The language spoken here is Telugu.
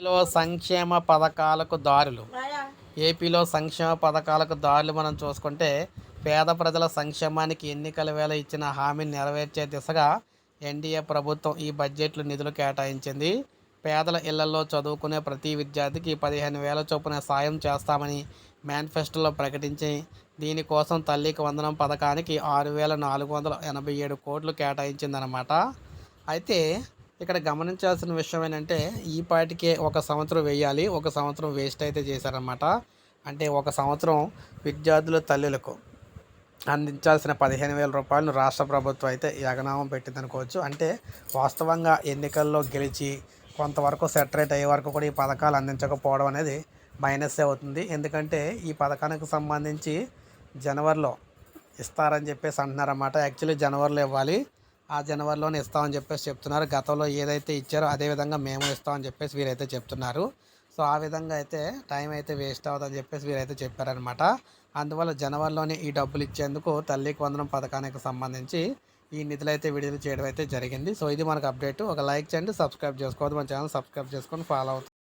ఏపీలో సంక్షేమ పథకాలకు దారులు. ఏపీలో సంక్షేమ పథకాలకు దారులు మనం చూసుకుంటే పేద ప్రజల సంక్షేమానికి ఎన్నికల వేళ ఇచ్చిన హామీని నెరవేర్చే దిశగా ఎన్డీఏ ప్రభుత్వం ఈ బడ్జెట్లో నిధులు కేటాయించింది. పేదల ఇళ్ళలో చదువుకునే ప్రతి విద్యార్థికి పదిహేను వేల చొప్పున సాయం చేస్తామని మేనిఫెస్టోలో ప్రకటించి దీనికోసం తల్లికి వందనం పథకానికి ఆరు వేల నాలుగు వందల ఎనభై ఏడు కోట్లు కేటాయించిందనమాట అయితే ఇక్కడ గమనించాల్సిన విషయం ఏంటంటే ఈ పాటికే ఒక సంవత్సరం వేయాలి ఒక సంవత్సరం వేస్ట్ అయితే చేశారనమాట అంటే ఒక సంవత్సరం విద్యార్థుల తల్లులకు అందించాల్సిన పదిహేను వేల రూపాయలను రాష్ట్ర ప్రభుత్వం అయితే యగనామం పెట్టిందనుకోవచ్చు. అంటే వాస్తవంగా ఎన్నికల్లో గెలిచి కొంతవరకు సెటరేట్ అయ్యే వరకు కూడా ఈ పథకాలు అందించకపోవడం అనేది మైనస్ అవుతుంది. ఎందుకంటే ఈ పథకానికి సంబంధించి జనవరిలో ఇస్తారని చెప్పేసి అంటున్నారన్నమాట. యాక్చువల్లీ జనవరిలో ఇవ్వాలి. ఆ జనవరిలోనే ఇస్తామని చెప్పేసి చెప్తున్నారు. గతంలో ఏదైతే ఇచ్చారో అదే విధంగా మేము ఇస్తామని చెప్పేసి వీరైతే చెప్తున్నారు. సో ఆ విధంగా అయితే టైం అయితే వేస్ట్ అవుతుందని చెప్పేసి వీరైతే చెప్పారనమాట అందువల్ల జనవరిలోనే ఈ డబ్బులు ఇచ్చేందుకు తల్లికి వందనం పథకానికి సంబంధించి ఈ నిధులు అయితే విడుదల చేయడం అయితే జరిగింది. సో ఇది మనకు అప్డేట్. ఒక లైక్ చేయండి సబ్స్క్రైబ్ చేసుకోవద్దు. మన ఛానల్ సబ్స్క్రైబ్ చేసుకొని ఫాలో అవుతుంది